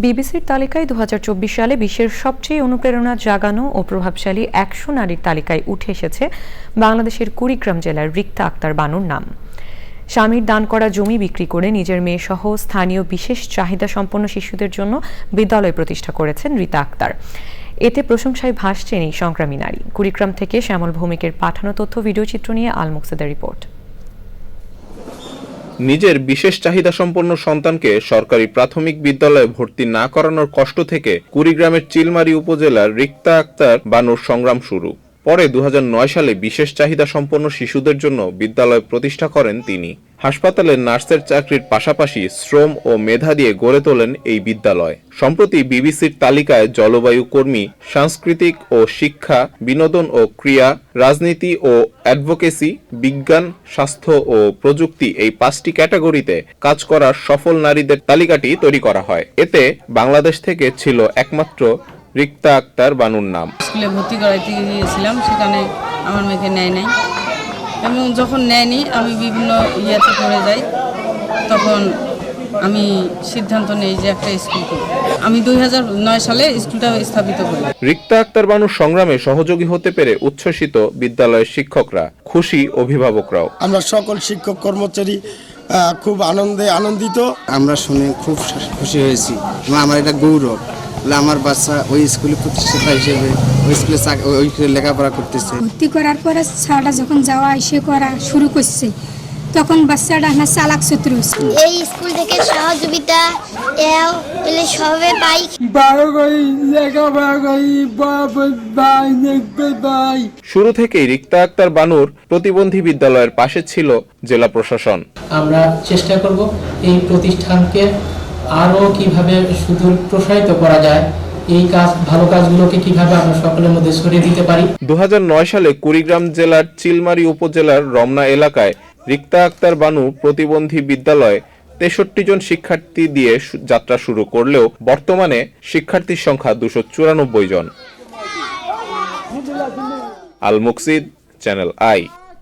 বিবিসির তালিকায় দু হাজার চব্বিশ সালে বিশ্বের সবচেয়ে অনুপ্রেরণা জাগানো ও প্রভাবশালী একশো নারীর তালিকায় উঠে এসেছে বাংলাদেশের কুড়িগ্রাম জেলার রিক্তা আক্তার বানুর নাম। স্বামীর দান করা জমি বিক্রি করে নিজের মেয়ে সহ স্থানীয় বিশেষ চাহিদা সম্পন্ন শিশুদের জন্য বিদ্যালয় প্রতিষ্ঠা করেছেন রীতা আক্তার। এতে প্রশংসায় ভাসছেন এই সংগ্রামী নারী। কুড়িগ্রাম থেকে শ্যামল ভৌমিকের পাঠানো তথ্য ভিডিওচিত্র নিয়ে আল মুকসেদের রিপোর্ট। নিজের বিশেষ চাহিদা সম্পন্ন সন্তানকে সরকারি প্রাথমিক বিদ্যালয়ে ভর্তি না করানোর কষ্ট থেকে কুড়িগ্রামের চিলমারি উপজেলার রিক্তা আক্তার বানুর সংগ্রাম শুরু। পরে দু হাজার নয় সালে বিশেষ চাহিদা সম্পন্ন শিশুদের জন্য বিদ্যালয় প্রতিষ্ঠা করেন তিনি। হাসপাতালে নার্সের চাকরির পাশাপাশি শ্রম ও মেধা দিয়ে গড়ে তোলেন এই বিদ্যালয়। সম্প্রতি বিবিসির তালিকায় জলবায়ু কর্মী, সাংস্কৃতিক ও শিক্ষা, বিনোদন ও ক্রিয়া, রাজনীতি ও অ্যাডভোকেসি, বিজ্ঞান, স্বাস্থ্য ও প্রযুক্তি এই পাঁচটি ক্যাটাগরিতে কাজ করা সফল নারীদের তালিকাটি তৈরি করা হয়। এতে বাংলাদেশ থেকে ছিল একমাত্র রিক্তা আক্তার বানুর নাম। স্কুলে ভর্তি করাইতে গিয়েছিলাম সেখানে আমার মেয়েকে নেয় নাই। এবং যখন নেয়নি আমি বিভিন্ন ইয়েতে পড়ে যাই তখন আমি সিদ্ধান্ত নেই যে একটা স্কুল করব। আমি দুই হাজার নয় সালে স্কুলটা স্থাপিত করি। রিক্তা আক্তার বানুর সংগ্রামে সহযোগী হতে পেরে উচ্ছ্বসিত বিদ্যালয়ের শিক্ষকরা খুশি অভিভাবকরাও। আমরা সকল শিক্ষক কর্মচারী আহ, খুব আনন্দে আনন্দিত। আমরা শুনে খুব খুশি হয়েছি আমার এটা গৌরব। বলে আমার বাচ্চা ওই স্কুলে প্রতিষ্ঠাতা হিসেবে ওই স্কুলে ওই স্কুলে লেখাপড়া করতেছে। ভর্তি করার পরে ছাড়া যখন যাওয়া এসে করা শুরু করছে তখন বাচ্চাটা আমার চালাক হচ্ছে এই স্কুল থেকে সহযোগিতা এও পেলে সবে পাই। করি লেখাপড়া করি ভাই দেখতে ভাই শুরু থেকেই রিক্তা আক্তার বানুর প্রতিবন্ধী বিদ্যালয়ের পাশে ছিল জেলা প্রশাসন। আমরা চেষ্টা করব এই প্রতিষ্ঠানকে আরও কীভাবে সুদূর প্রসারিত করা যায়, এই কাজ, ভালো কাজগুলোকে কীভাবে আমরা সকলের মধ্যে ছড়িয়ে দিতে পারি? দু সালে কুড়িগ্রাম জেলার চিলমারি উপজেলার রমনা এলাকায় রিক্তা আক্তার বানু প্রতিবন্ধী বিদ্যালয়ে তেষট্টি জন শিক্ষার্থী দিয়ে যাত্রা শুরু করলেও বর্তমানে শিক্ষার্থীর সংখ্যা দুশো চুরানব্বই জন। আল মুকসিদ, চ্যানেল আই।